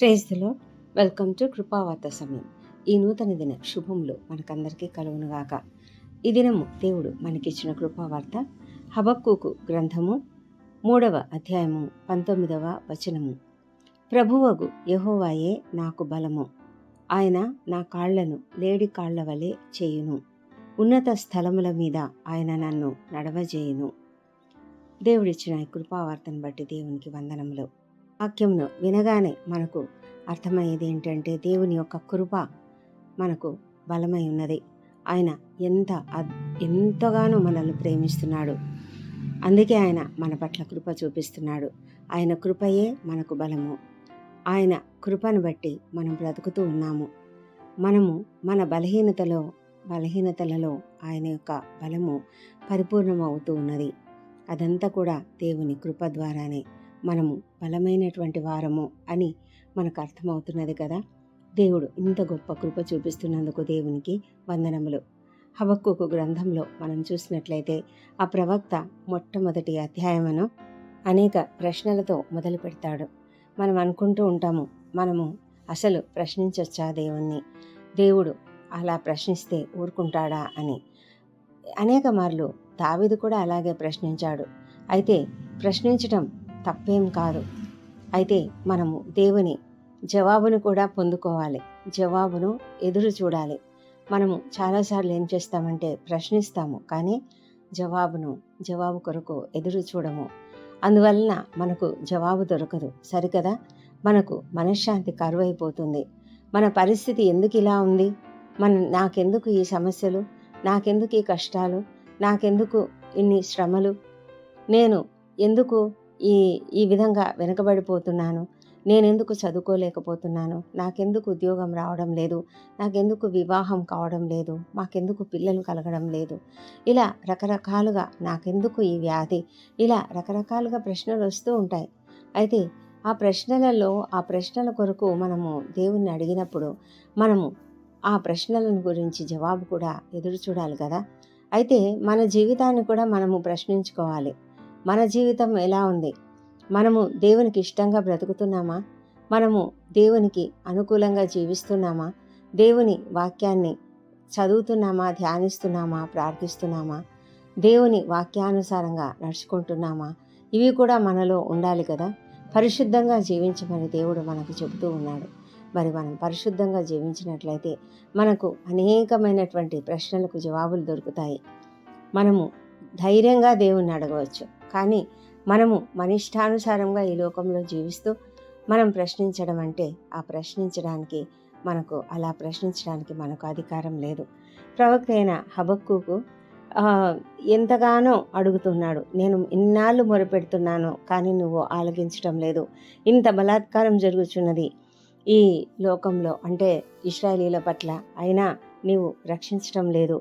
ప్రేజ్లో welcome to కృపావార్త సమయం. ఈ నూతన దిన శుభములు మనకందరికీ కలుగునుగాక ఈ దినము దేవుడు మనకిచ్చిన కృపావార్త హబక్కుకు గ్రంథము మూడవ అధ్యాయము పంతొమ్మిదవ వచనము. ప్రభువగు యహోవాయే నాకు బలము. ఆయన నా కాళ్ళను లేడి కాళ్ళ వలె చేయును. ఉన్నత స్థలముల మీద ఆయన నన్ను నడవజేయును. దేవుడిచ్చిన ఈ కృపావార్తను బట్టి దేవునికి వందనములు. వాక్యంను వినగానే మనకు అర్థమయ్యేది ఏంటంటే దేవుని యొక్క కృప మనకు బలమై ఉన్నది. ఆయన ఎంత ఎంతగానో మనల్ని ప్రేమిస్తున్నాడు. అందుకే ఆయన మన పట్ల కృప చూపిస్తున్నాడు. ఆయన కృపయే మనకు బలము. ఆయన కృపను బట్టి మనం బ్రతుకుతూ ఉన్నాము. మనము మన బలహీనతలో బలహీనతలలో ఆయన యొక్క బలము పరిపూర్ణమవుతూ ఉన్నది. అదంతా కూడా దేవుని కృప ద్వారానే. మనము బలమైనటువంటి వారము అని మనకు అర్థమవుతున్నది కదా. దేవుడు ఇంత గొప్ప కృప చూపిస్తున్నందుకు దేవునికి వందనములు. హబక్కుకు గ్రంథంలో మనం చూసినట్లయితే ఆ ప్రవక్త మొట్టమొదటి అధ్యాయమును అనేక ప్రశ్నలతో మొదలు పెడతాడు. మనం అనుకుంటూ ఉంటాము మనము అసలు ప్రశ్నించొచ్చా దేవుణ్ణి? దేవుడు అలా ప్రశ్నిస్తే ఊరుకుంటాడా అని. అనేక మార్లు దావీదు కూడా అలాగే ప్రశ్నించాడు. అయితే ప్రశ్నించడం తప్పేం కాదు. అయితే మనము దేవుని జవాబును కూడా పొందుకోవాలి. జవాబును ఎదురు చూడాలి. మనము చాలాసార్లు ఏం చేస్తామంటే ప్రశ్నిస్తాము కానీ జవాబును జవాబు కొరకు ఎదురు చూడము. అందువలన మనకు జవాబు దొరకదు. సరికదా మనకు మనశ్శాంతి కరువైపోతుంది. మన పరిస్థితి ఎందుకు ఇలా ఉంది? మన నాకెందుకు ఈ సమస్యలు? నాకెందుకు ఈ కష్టాలు? నాకెందుకు ఇన్ని శ్రమలు? నేను ఎందుకు ఈ ఈ విధంగా వెనకబడిపోతున్నాను. నేనెందుకు చదువుకోలేకపోతున్నాను? నాకెందుకు ఉద్యోగం రావడం లేదు? నాకెందుకు వివాహం కావడం లేదు? మాకెందుకు పిల్లలు కలగడం లేదు? ఇలా రకరకాలుగా నాకెందుకు ఈ వ్యాధి? ఇలా రకరకాలుగా ప్రశ్నలు వస్తూ ఉంటాయి. అయితే ఆ ప్రశ్నలలో ఆ ప్రశ్నల కొరకు మనము దేవుణ్ణి అడిగినప్పుడు మనము ఆ ప్రశ్నలను గురించి జవాబు కూడా ఎదురు చూడాలి కదా? అయితే మన జీవితాన్ని కూడా మనము ప్రశ్నించుకోవాలి. మన జీవితం ఎలా ఉంది? మనము దేవునికి ఇష్టంగా బ్రతుకుతున్నామా? మనము దేవునికి అనుకూలంగా జీవిస్తున్నామా? దేవుని వాక్యాన్ని చదువుతున్నామా? ధ్యానిస్తున్నామా? ప్రార్థిస్తున్నామా? దేవుని వాక్యానుసారంగా నడుచుకుంటున్నామా? ఇవి కూడా మనలో ఉండాలి కదా? పరిశుద్ధంగా జీవించమని దేవుడు మనకు చెబుతూ ఉన్నాడు. మరి మనం పరిశుద్ధంగా జీవించినట్లయితే మనకు అనేకమైనటువంటి ప్రశ్నలకు జవాబులు దొరుకుతాయి. మనము ధైర్యంగా దేవుణ్ణి అడగవచ్చు. కానీ మనము మన ఇష్టానుసారంగా ఈ లోకంలో జీవిస్తూ మనం ప్రశ్నించడం అంటే ఆ ప్రశ్నించడానికి మనకు అలా ప్రశ్నించడానికి మనకు అధికారం లేదు. ప్రవక్త అయిన హబక్కుకు ఎంతగానో అడుగుతున్నాడు నేను ఇన్నాళ్ళు మొరపెడుతున్నాను కానీ నువ్వు ఆలకించడం లేదు. ఇంత బలాత్కారం జరుగుతున్నది ఈ లోకంలో. అంటే ఇస్రాయలీల పట్ల అయినా నీవు రక్షించడం లేదు.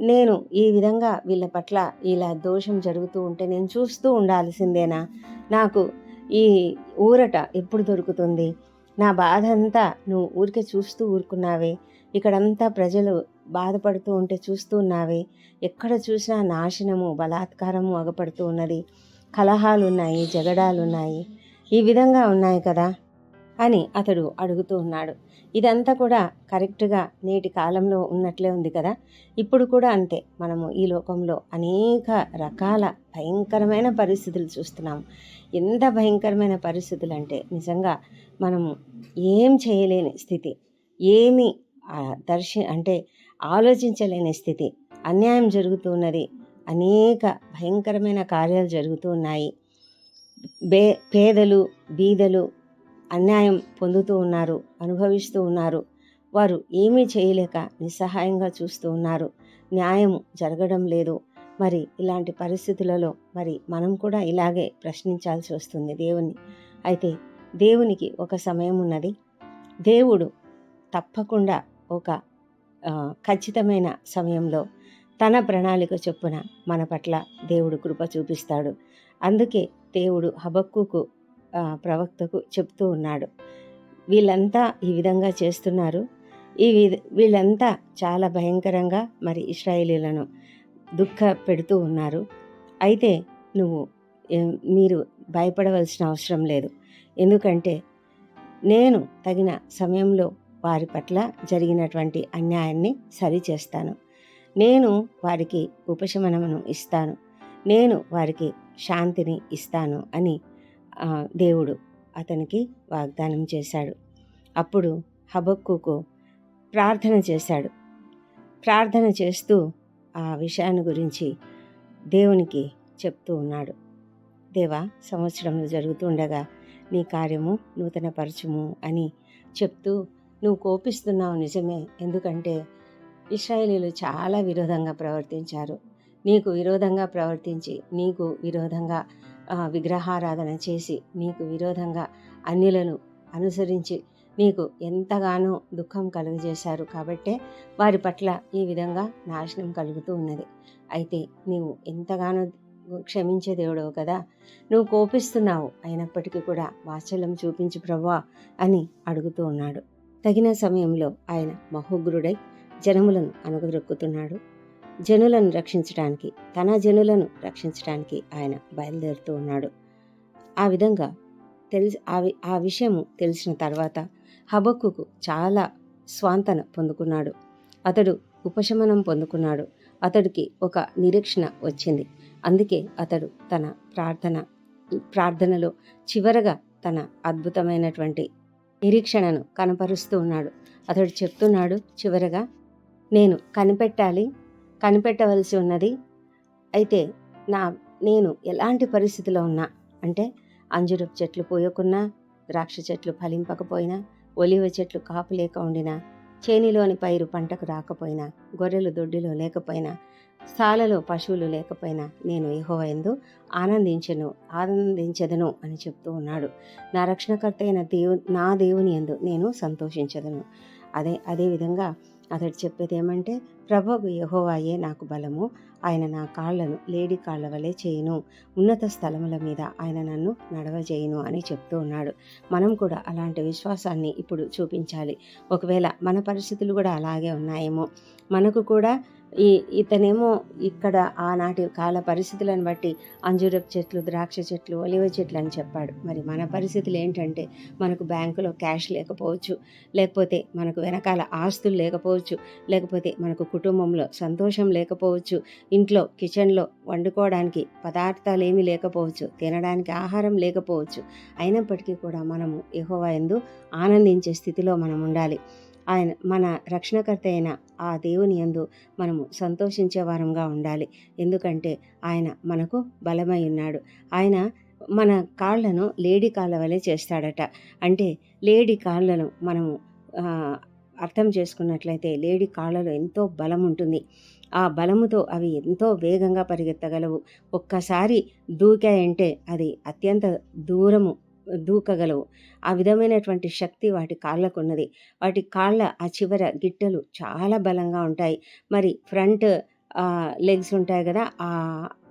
నేను ఈ విధంగా వీళ్ళ పట్ల ఇలా దోషం జరుగుతూ ఉంటే నేను చూస్తూ ఉండాల్సిందేనా? నాకు ఈ ఊరట ఎప్పుడు దొరుకుతుంది? నా బాధ అంతా నువ్వు ఊరికే చూస్తూ ఊరుకున్నావే. ఇక్కడంతా ప్రజలు బాధపడుతూ ఉంటే చూస్తూ ఉన్నావే. ఎక్కడ చూసినా నాశనము బలాత్కారము అగపడుతూ ఉన్నది. కలహాలు ఉన్నాయి జగడాలు ఉన్నాయి ఈ విధంగా ఉన్నాయి కదా? అని అతడు అడుగుతూ ఉన్నాడు. ఇదంతా కూడా కరెక్ట్గా నేటి కాలంలో ఉన్నట్లే ఉంది కదా? ఇప్పుడు కూడా అంతే. మనము ఈ లోకంలో అనేక రకాల భయంకరమైన పరిస్థితులు చూస్తున్నాం. ఎంత భయంకరమైన పరిస్థితులు అంటే నిజంగా మనము ఏం చేయలేని స్థితి ఏమి దర్శి అంటే ఆలోచించలేని స్థితి అన్యాయం జరుగుతున్నది అనేక భయంకరమైన కార్యాలు జరుగుతూ ఉన్నాయి. బే పేదలు బీదలు అన్యాయం పొందుతూ ఉన్నారు అనుభవిస్తూ ఉన్నారు. వారు ఏమీ చేయలేక నిస్సహాయంగా చూస్తూ ఉన్నారు. న్యాయం జరగడం లేదు. మరి ఇలాంటి పరిస్థితులలో మరి మనం కూడా ఇలాగే ప్రశ్నించాల్సి వస్తుంది దేవుణ్ణి. అయితే దేవునికి ఒక సమయం ఉన్నది. దేవుడు తప్పకుండా ఒక ఖచ్చితమైన సమయంలో తన ప్రణాళిక చొప్పున మన పట్ల దేవుడు కృప చూపిస్తాడు. అందుకే దేవుడు హబక్కుకు ప్రవక్తకు చెప్తూ ఉన్నాడు. వీళ్ళంతా ఈ విధంగా చేస్తున్నారు. ఈ విధ వీళ్ళంతా చాలా భయంకరంగా మరి ఇస్రాయేలీలను దుఃఖ పెడుతూ ఉన్నారు. అయితే నువ్వు మీరు భయపడవలసిన అవసరం లేదు. ఎందుకంటే నేను తగిన సమయంలో వారి పట్ల జరిగినటువంటి అన్యాయాన్ని సరిచేస్తాను. నేను వారికి ఉపశమనమును ఇస్తాను. నేను వారికి శాంతిని ఇస్తాను అని దేవుడు అతనికి వాగ్దానం చేశాడు. అప్పుడు హబక్కుకు ప్రార్థన చేశాడు. ప్రార్థన చేస్తూ ఆ విషయాన్ని గురించి దేవునికి చెప్తూ ఉన్నాడు. దేవా సంవత్సరంలో జరుగుతుండగా నీ కార్యము నూతన పరచుము అని చెప్తూ నువ్వు కోపిస్తున్నావు నిజమే. ఎందుకంటే ఇస్రాయేలీలు చాలా విరోధంగా ప్రవర్తించారు. నీకు విరోధంగా ప్రవర్తించి నీకు విరోధంగా విగ్రహారాధన చేసి నీకు విరోధంగా అన్యులను అనుసరించి నీకు ఎంతగానో దుఃఖం కలుగజేశారు కాబట్టే వారి పట్ల ఈ విధంగా నాశనం కలుగుతూ ఉన్నది. అయితే నీవు ఎంతగానో క్షమించే దేవుడవు కదా. నువ్వు కోపిస్తున్నావు. అయినప్పటికీ కూడా వాత్సల్యం చూపించు ప్రభా అని అడుగుతూ ఉన్నాడు. తగిన సమయంలో ఆయన మహోగ్రుడై జనములను అనుగదొక్కుతున్నాడు జనులను రక్షించడానికి తన జనులను రక్షించడానికి ఆయన బయలుదేరుతూ ఉన్నాడు. ఆ విధంగా తెలిసి ఆ వి- ఆ విషయము తెలిసిన తర్వాత హబక్కుకు చాలా స్వాంతన పొందుకున్నాడు. అతడు ఉపశమనం పొందుకున్నాడు. అతడికి ఒక నిరీక్షణ వచ్చింది. అందుకే అతడు తన ప్రార్థన ప్రార్థనలో చివరగా తన అద్భుతమైనటువంటి నిరీక్షణను కనపరుస్తూ ఉన్నాడు. అతడు చెప్తున్నాడు చివరగా నేను కనిపెట్టాలి కనిపెట్టవలసి ఉన్నది. అయితే నా నేను ఎలాంటి పరిస్థితిలో ఉన్నా అంటే అంజురపు చెట్లు పోయకున్నా ద్రాక్ష చెట్లు ఫలింపకపోయినా ఒలివ చెట్లు కాపు లేక ఉండినా చేనిలోని పైరు పంటకు రాకపోయినా గొర్రెలు దొడ్డిలో లేకపోయినా సాలలో పశువులు లేకపోయినా నేను ఎందు ఆనందించను ఆనందించదను అని చెప్తూ ఉన్నాడు. నా రక్షణకర్త అయిన దేవు నా దేవుని ఎందు నేను సంతోషించదను. అదే అదేవిధంగా అతడు చెప్పేది ఏమంటే ప్రభు యహోవాయే నాకు బలము. ఆయన నా కాళ్ళను లేడి కాళ్ళ వలె చేయను. ఉన్నత స్థలముల మీద ఆయన నన్ను నడవజేయును అని చెప్తూ ఉన్నాడు. మనం కూడా అలాంటి విశ్వాసాన్ని ఇప్పుడు చూపించాలి. ఒకవేళ మన పరిస్థితులు కూడా అలాగే ఉన్నాయేమో. మనకు కూడా ఈ ఇతనేమో ఇక్కడ ఆనాటి కాల పరిస్థితులను బట్టి అంజూరపు చెట్లు ద్రాక్ష చెట్లు ఒలివ చెట్లు అని చెప్పాడు. మరి మన పరిస్థితులు ఏంటంటే మనకు బ్యాంకులో క్యాష్ లేకపోవచ్చు. లేకపోతే మనకు వెనకాల ఆస్తులు లేకపోవచ్చు. లేకపోతే మనకు కుటుంబంలో సంతోషం లేకపోవచ్చు. ఇంట్లో కిచెన్లో వండుకోవడానికి పదార్థాలు ఏమీ లేకపోవచ్చు. తినడానికి ఆహారం లేకపోవచ్చు. అయినప్పటికీ కూడా మనము ఎహోవా ఎందు ఆనందించే స్థితిలో మనం ఉండాలి. ఆయన మన రక్షణకర్త అయిన ఆ దేవుని యందు మనము సంతోషించే వారంగా ఉండాలి. ఎందుకంటే ఆయన మనకు బలమై ఉన్నాడు. ఆయన మన కాళ్ళను లేడీ కాళ్ళ వలె చేస్తాడట. అంటే లేడీ కాళ్ళను మనము అర్థం చేసుకున్నట్లయితే లేడీ కాళ్ళలో ఎంతో బలం ఉంటుంది. ఆ బలముతో అవి ఎంతో వేగంగా పరిగెత్తగలవు. ఒక్కసారి దూకాయంటే అది అత్యంత దూరము దూకగలవు. ఆ విధమైనటువంటి శక్తి వాటి కాళ్ళకు ఉన్నది. వాటి కాళ్ళ ఆ చివర గిట్టలు చాలా బలంగా ఉంటాయి. మరి ఫ్రంట్ లెగ్స్ ఉంటాయి కదా ఆ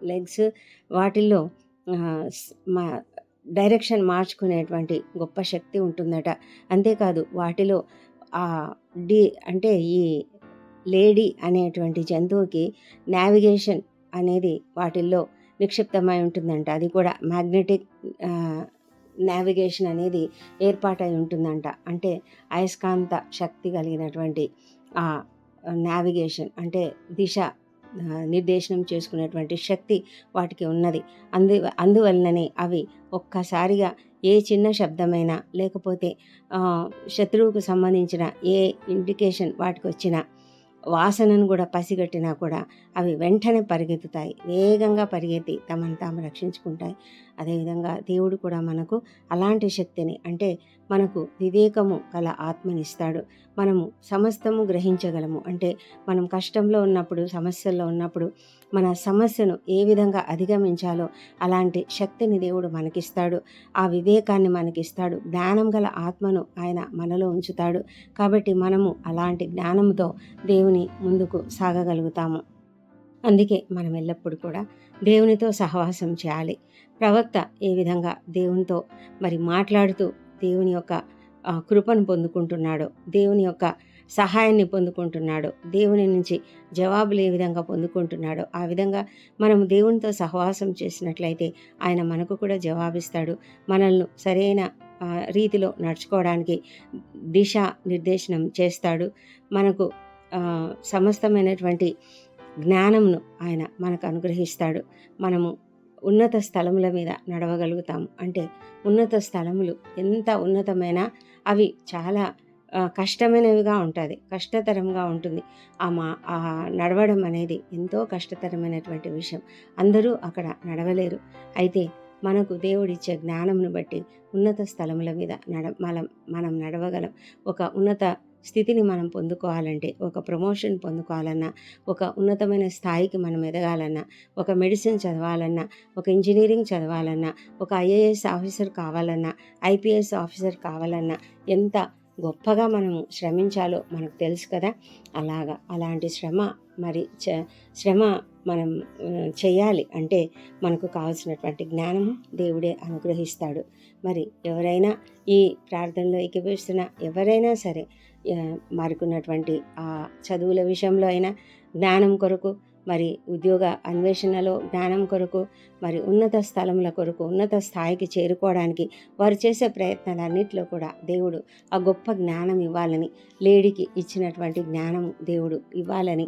లెగ్స్ వాటిల్లో మా డైరెక్షన్ మార్చుకునేటువంటి గొప్ప శక్తి ఉంటుందట. అంతేకాదు వాటిలో ఆ డి అంటే ఈ లేడీ అనేటువంటి జంతువుకి నావిగేషన్ అనేది వాటిల్లో నిక్షిప్తమై ఉంటుందంట. అది కూడా మ్యాగ్నెటిక్ నావిగేషన్ అనేది ఏర్పాటై ఉంటుందంట. అంటే అయస్కాంత శక్తి కలిగినటువంటి ఆ నావిగేషన్ అంటే దిశ నిర్దేశనం చేసుకునేటువంటి శక్తి వాటికి ఉన్నది. అందు అందువలననే అవి ఒక్కసారిగా ఏ చిన్న శబ్దమైనా లేకపోతే శత్రువుకు సంబంధించిన ఏ ఇండికేషన్ వాటికి వచ్చినా వాసనను కూడా పసిగట్టినా కూడా అవి వెంటనే పరిగెత్తుతాయి. వేగంగా పరిగెత్తి తమను తాము రక్షించుకుంటాయి. అదేవిధంగా దేవుడు కూడా మనకు అలాంటి శక్తిని అంటే మనకు వివేకము గల ఆత్మనిస్తాడు. మనము సమస్తము గ్రహించగలము. అంటే మనం కష్టంలో ఉన్నప్పుడు సమస్యల్లో ఉన్నప్పుడు మన సమస్యను ఏ విధంగా అధిగమించాలో అలాంటి శక్తిని దేవుడు మనకిస్తాడు. ఆ వివేకాన్ని మనకిస్తాడు. జ్ఞానం గల ఆత్మను ఆయన మనలో ఉంచుతాడు. కాబట్టి మనము అలాంటి జ్ఞానంతో దేవుని ముందుకు సాగగలుగుతాము. అందుకే మనం ఎల్లప్పుడూ కూడా దేవునితో సహవాసం చేయాలి. ప్రవక్త ఏ విధంగా దేవునితో మరి మాట్లాడుతూ దేవుని యొక్క కృపను పొందుకుంటున్నాడు. దేవుని యొక్క సహాయాన్ని పొందుకుంటున్నాడు. దేవుని నుంచి జవాబులు ఏ విధంగా పొందుకుంటున్నాడో ఆ విధంగా మనం దేవునితో సహవాసం చేసినట్లయితే ఆయన మనకు కూడా జవాబిస్తాడు. మనల్ని సరైన రీతిలో నడుచుకోవడానికి దిశ నిర్దేశనం చేస్తాడు. మనకు సమస్తమైనటువంటి జ్ఞానంను ఆయన మనకు అనుగ్రహిస్తాడు. మనము ఉన్నత స్థలముల మీద నడవగలుగుతాము. అంటే ఉన్నత స్థలములు ఎంత ఉన్నతమైన అవి చాలా కష్టమైనవిగా ఉంటుంది కష్టతరంగా ఉంటుంది. ఆ మా ఆ నడవడం అనేది ఎంతో కష్టతరమైనటువంటి విషయం. అందరూ అక్కడ నడవలేరు. అయితే మనకు దేవుడిచ్చే జ్ఞానమును బట్టి ఉన్నత స్థలముల మీద నడ మనం మనం నడవగలం. ఒక ఉన్నత స్థితిని మనం పొందుకోవాలంటే ఒక ప్రమోషన్ పొందుకోవాలన్నా ఒక ఉన్నతమైన స్థాయికి మనం ఎదగాలన్నా ఒక మెడిసిన్ చదవాలన్నా ఒక ఇంజనీరింగ్ చదవాలన్నా ఒక ఐఏఎస్ ఆఫీసర్ కావాలన్నా ఐపీఎస్ ఆఫీసర్ కావాలన్నా ఎంత గొప్పగా మనము శ్రమించాలో మనకు తెలుసు కదా. అలాగా అలాంటి శ్రమ మరి చ శ్రమ మనం చేయాలి అంటే మనకు కావాల్సినటువంటి జ్ఞానము దేవుడే అనుగ్రహిస్తాడు. మరి ఎవరైనా ఈ ప్రార్థనలో ఏకీభవిస్తున్న ఎవరైనా సరే ఆ, ఆ చదువుల విషయంలో అయినా జ్ఞానం కొరకు మరి ఉద్యోగ అన్వేషణలో జ్ఞానం కొరకు మరి ఉన్నత స్థలముల కొరకు ఉన్నత స్థాయికి చేరుకోవడానికి వారు చేసే ప్రయత్నాలన్నింటిలో కూడా దేవుడు ఆ గొప్ప జ్ఞానం ఇవ్వాలని లేడీకి ఇచ్చినటువంటి జ్ఞానం దేవుడు ఇవ్వాలని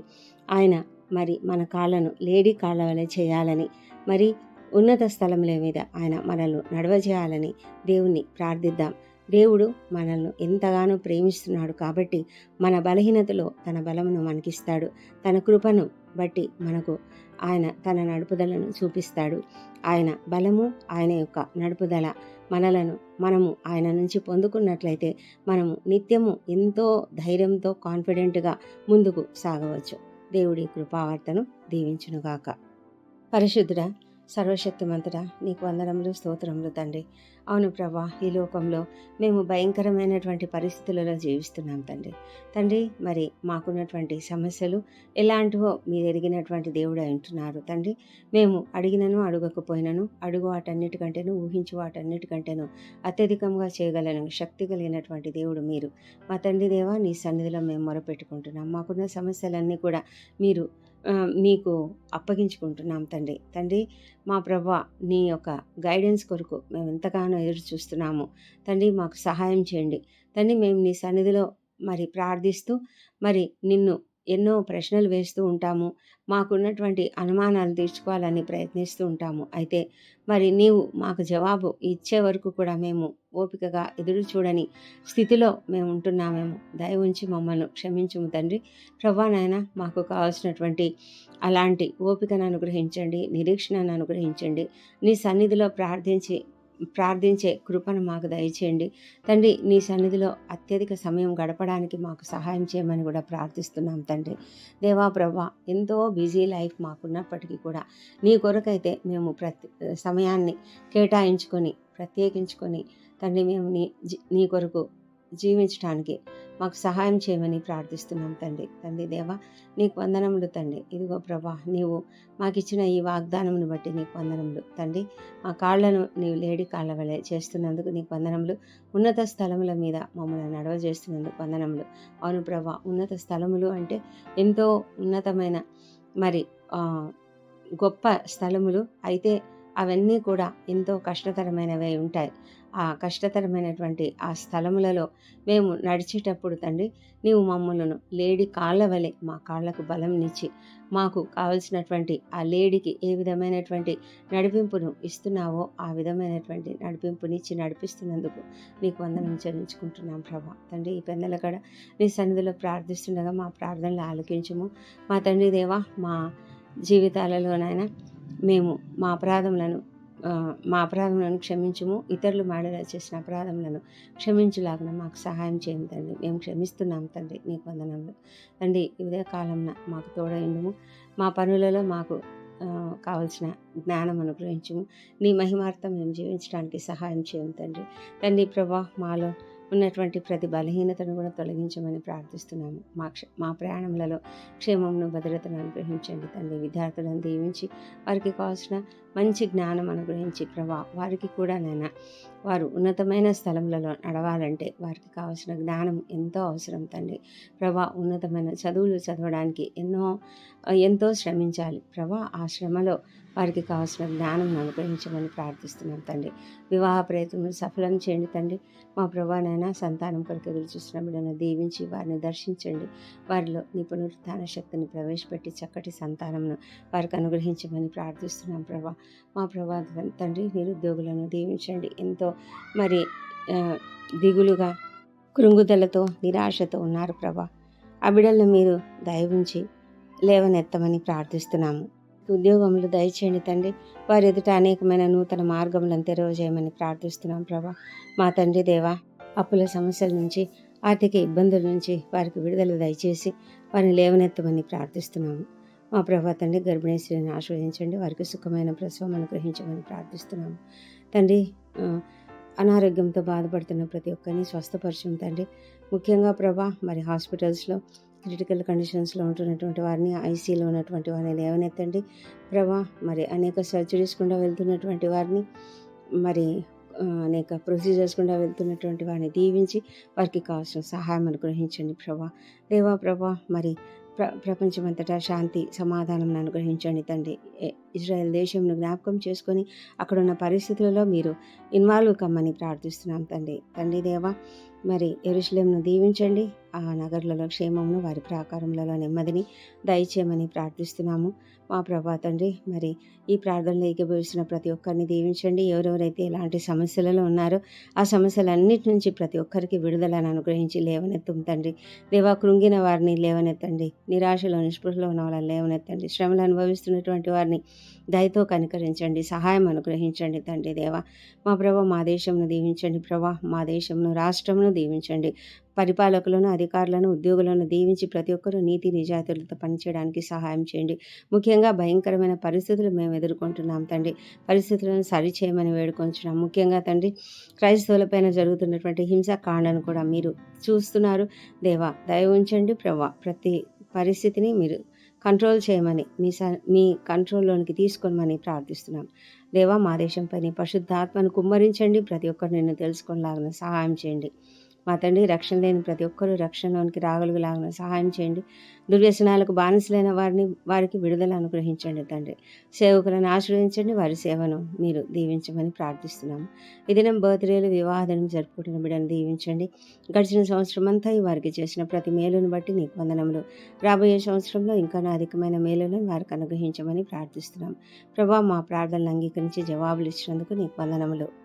ఆయన మరి మన కాళ్ళను లేడీ కాళ్ళ వలె చేయాలని మరి ఉన్నత స్థలముల మీద ఆయన మనల్ని నడవజేయాలని దేవుణ్ణి ప్రార్థిద్దాం. దేవుడు మనల్ని ఎంతగానో ప్రేమిస్తున్నాడు కాబట్టి మన బలహీనతలో తన బలమును మనకిస్తాడు. తన కృపను బట్టి మనకు ఆయన తన నడుపుదలను చూపిస్తాడు. ఆయన బలము ఆయన యొక్క నడుపుదల మనలను మనము ఆయన నుంచి పొందుకున్నట్లయితే మనము నిత్యము ఎంతో ధైర్యంతో కాన్ఫిడెంట్గా ముందుకు సాగవచ్చు. దేవుడి కృపావార్తను దీవించునుగాక. పరిశుద్ధుడ సర్వశక్తిమంతుడా నీకు వందనములు స్తోత్రములు తండ్రి. అవును ప్రభా ఈ లోకంలో మేము భయంకరమైనటువంటి పరిస్థితులలో జీవిస్తున్నాం తండ్రి. తండ్రి మరి మాకున్నటువంటి సమస్యలు ఎలాంటివో మీరు ఎరిగినటువంటి దేవుడు అంటున్నారు తండ్రి. మేము అడిగినను అడగకపోయినను అడుగు వాటన్నిటికంటేను ఊహించు వాటన్నిటికంటేను అత్యధికంగా చేయగలను శక్తి కలిగినటువంటి దేవుడు మీరు. మా తండ్రి దేవా నీ సన్నిధిలో మేము మొరపెట్టుకుంటున్నాం. మాకున్న సమస్యలన్నీ కూడా మీరు మీకు అప్పగించుకుంటున్నాం తండ్రి. తండ్రి మా ప్రభ నీ యొక్క గైడెన్స్ కొరకు మేము ఎంతగానో ఎదురు చూస్తున్నాము. తండ్రి మాకు సహాయం చేయండి. తండ్రి మేము నీ సన్నిధిలో మరి ప్రార్థిస్తూ మరి నిన్ను ఎన్నో ప్రశ్నలు వేస్తూ ఉంటాము. మాకున్నటువంటి అనుమానాలు తీర్చుకోవాలని ప్రయత్నిస్తూ ఉంటాము. అయితే మరి నీవు మాకు జవాబు ఇచ్చే వరకు కూడా మేము ఓపికగా ఎదురు చూడని స్థితిలో మేము ఉంటున్నామేమో. దయ ఉంచి మమ్మల్ని క్షమించుము తండ్రి. ప్రభా నాయన మాకు కావాల్సినటువంటి అలాంటి ఓపికను అనుగ్రహించండి నిరీక్షణను అనుగ్రహించండి. నీ సన్నిధిలో ప్రార్థించి ప్రార్థించే కృపను మాకు దయచేయండి. తండ్రి నీ సన్నిధిలో అత్యధిక సమయం గడపడానికి మాకు సహాయం చేయమని కూడా ప్రార్థిస్తున్నాం తండ్రి. దేవా ప్రభా ఎంతో బిజీ లైఫ్ మాకున్నప్పటికీ కూడా నీ కొరకైతే మేము ప్రతి సమయాన్ని కేటాయించుకొని ప్రత్యేకించుకొని తండ్రి మేము నీ నీ కొరకు జీవించడానికి మాకు సహాయం చేయమని ప్రార్థిస్తున్నాం తండ్రి. తండ్రి దేవా నీకు వందనములు తండ్రి. ఇదిగో ప్రభా నీవు మాకు ఇచ్చిన ఈ వాగ్దానమును బట్టి నీకు వందనములు. తండ్రి మా కాళ్ళను నీవు లేడి కాళ్ళ వలె చేస్తున్నందుకు నీకు వందనములు. ఉన్నత స్థలముల మీద మమ్మల్ని నడవ చేస్తున్నందుకు వందనములు. అవును ప్రభా ఉన్నత స్థలములు అంటే ఎంతో ఉన్నతమైన మరి గొప్ప స్థలములు. అయితే అవన్నీ కూడా ఎంతో కష్టతరమైనవే ఉంటాయి. ఆ కష్టతరమైనటువంటి ఆ స్థలములలో మేము నడిచేటప్పుడు తండ్రి నీవు మమ్మలను లేడి కాళ్ళ వలె మా కాళ్ళకు బలంనిచ్చి మాకు కావలసినటువంటి ఆ లేడికి ఏ విధమైనటువంటి నడిపింపును ఇస్తున్నావో ఆ విధమైనటువంటి నడిపింపునిచ్చి నడిపిస్తున్నందుకు నీకు వందనం చెల్లించుకుంటున్నాం ప్రభా. తండ్రి ఈ పెద్దల కూడా నీ సన్నిధిలో ప్రార్థిస్తుండగా మా ప్రార్థనలు ఆలకించుము. మా తండ్రి దేవా మా జీవితాలలోనైనా మేము మా అపరాధములను మా అపరాధములను క్షమించుము. ఇతరులు మాడేలా చేసిన అపరాధములను క్షమించులాగిన మాకు సహాయం చేయండి తండ్రి. మేము క్షమిస్తున్నాం తండ్రి నీ వందనములు. తండ్రి ఇదే కాలంన మాకు తోడైండుము మా పనులలో మాకు కావలసిన జ్ఞానం అనుగ్రహించుము. నీ మహిమార్థం మేము జీవించడానికి సహాయం చేయం తండ్రి. తండ్రి ప్రభా మాలో ఉన్నటువంటి ప్రతి బలహీనతను కూడా తొలగించమని ప్రార్థిస్తున్నాము. మా క్ష మా ప్రయాణములలో క్షేమమును భద్రతను అనుగ్రహించండి తండ్రి. విద్యార్థులను దీవించి వారికి కావాల్సిన మంచి జ్ఞానం అనుగ్రహించి ప్రభా వారికి కూడా నైనా వారు ఉన్నతమైన స్థలములలో నడవాలంటే వారికి కావాల్సిన జ్ఞానం ఎంతో అవసరం తండ్రి. ప్రభా ఉన్నతమైన చదువులు చదవడానికి ఎన్నో ఎంతో శ్రమించాలి. ప్రభా ఆ శ్రమలో వారికి కావాల్సిన జ్ఞానం అనుగ్రహించమని ప్రార్థిస్తున్నాం తండ్రి. వివాహ ప్రయత్నం సఫలం చేయండి తండ్రి. మా ప్రభానైనా సంతానం కొరకు ఎదురు చూసిన బిడ్డను దీవించి వారిని దర్శించండి. వారిలో నీ పునరుత్థాన శక్తిని ప్రవేశపెట్టి చక్కటి సంతానంను వారికి అనుగ్రహించమని ప్రార్థిస్తున్నాం ప్రభా. మా ప్రభా తండ్రి నిరుద్యోగులను దీవించండి. ఎంతో మరి దిగులుగా కృంగుదలతో నిరాశతో ఉన్నారు ప్రభా. ఆ బిడ్డలను మీరు దయవించి లేవనెత్తమని ప్రార్థిస్తున్నాము. ఉద్యోగములు దయచేయండి తండ్రి. వారి ఎదుట అనేకమైన నూతన మార్గములను తెరవజేయమని ప్రార్థిస్తున్నాం ప్రభా. మా తండ్రి దేవా అప్పుల సమస్యల నుంచి ఆర్థిక ఇబ్బందుల నుంచి వారికి విడుదల దయచేసి వారిని లేవనెత్తమని ప్రార్థిస్తున్నాము. మా ప్రభా తండ్రి గర్భిణీ స్త్రీని ఆశ్రవదించండి వారికి సుఖమైన ప్రసవం అనుగ్రహించమని ప్రార్థిస్తున్నాము. తండ్రి అనారోగ్యంతో బాధపడుతున్న ప్రతి ఒక్కరిని స్వస్థపరచం తండ్రి. ముఖ్యంగా ప్రభా మరి హాస్పిటల్స్లో క్రిటికల్ కండిషన్స్లో ఉంటున్నటువంటి వారిని ఐసీలో ఉన్నటువంటి వారిని లేవనెత్తండి. ప్రభా మరి అనేక సర్జరీస్ గుండా వెళ్తున్నటువంటి వారిని మరి అనేక ప్రొసీజర్స్ గుండా వెళ్తున్నటువంటి వారిని దీవించి వారికి కావాల్సిన సహాయం అనుగ్రహించండి ప్రభా. దేవా ప్రభా మరి ప్ర ప్రపంచమంతటా శాంతి సమాధానం అనుగ్రహించండి తండ్రి. ఏ- ఇజ్రాయెల్ దేశంను జ్ఞాపకం చేసుకొని అక్కడ ఉన్న పరిస్థితులలో మీరు ఇన్వాల్వ్ కమ్మని ప్రార్థిస్తున్నాం తండ్రి. తండ్రి దేవా మరి ఎరుషులేంను దీవించండి. ఆ నగర్లలో క్షేమమును వారి ప్రాకారములలో నెమ్మదిని దయచేయమని ప్రార్థిస్తున్నాము. మా ప్రభా తండ్రి మరి ఈ ప్రార్థనలో ఏకీభవిస్తున్న ప్రతి ఒక్కరిని దీవించండి. ఎవరెవరైతే ఎలాంటి సమస్యలలో ఉన్నారో ఆ సమస్యలన్నిటి నుంచి ప్రతి ఒక్కరికి విడుదలను అనుగ్రహించి లేవనెత్తం తండ్రి. దేవా కృంగిన వారిని లేవనెత్తండి. నిరాశలో నిస్పృహలో ఉన్న వాళ్ళని లేవనెత్తండి. శ్రమలు అనుభవిస్తున్నటువంటి వారిని దయతో కనికరించండి సహాయం అనుగ్రహించండి తండ్రి దేవా. మా ప్రభ మా దేశంను దీవించండి ప్రభా. మా దేశంను రాష్ట్రంను దీవించండి. పరిపాలకులను అధికారులను ఉద్యోగులను దీవించి ప్రతి ఒక్కరూ నీతి నిజాయితీలతో పనిచేయడానికి సహాయం చేయండి. ముఖ్యంగా భయంకరమైన పరిస్థితులు మేము ఎదుర్కొంటున్నాం తండ్రి. పరిస్థితులను సరిచేయమని వేడుకొంచున్నాం. ముఖ్యంగా తండ్రి క్రైస్తవులపైన జరుగుతున్నటువంటి హింసాకాండను కూడా మీరు చూస్తున్నారు. దేవా దయ ఉంచండి ప్రభా. ప్రతి పరిస్థితిని మీరు కంట్రోల్ చేయమని మీ స మీ కంట్రోల్లోనికి తీసుకోమని ప్రార్థిస్తున్నాం. దేవా మా దేశంపై నీ పరిశుద్ధాత్మను కుమ్మరించండి. ప్రతి ఒక్కరు నిన్ను తెలుసుకునేలాగా సహాయం చేయండి. మా తండ్రి రక్షణ లేని ప్రతి ఒక్కరూ రక్షణలోనికి రాగలుగులాగా సహాయం చేయండి. దుర్వ్యసనాలకు బానిసలైన వారిని వారికి విడుదల అనుగ్రహించండి తండ్రి. సేవకులను ఆశ్రయించండి వారి సేవను మీరు దీవించమని ప్రార్థిస్తున్నాము ఈ దినం బర్త్డేలు వివాహం జరుపుకుంటున్న బిడ్డను దీవించండి. గడిచిన సంవత్సరం అంతా ఈ వారికి చేసిన ప్రతి మేలును బట్టి నీకు వందనములు. రాబోయే సంవత్సరంలో ఇంకా అధికమైన మేలులను వారికి అనుగ్రహించమని ప్రార్థిస్తున్నాం. ప్రభా మా ప్రార్థనలు అంగీకరించి జవాబులు ఇచ్చినందుకు నీకు వందనములు.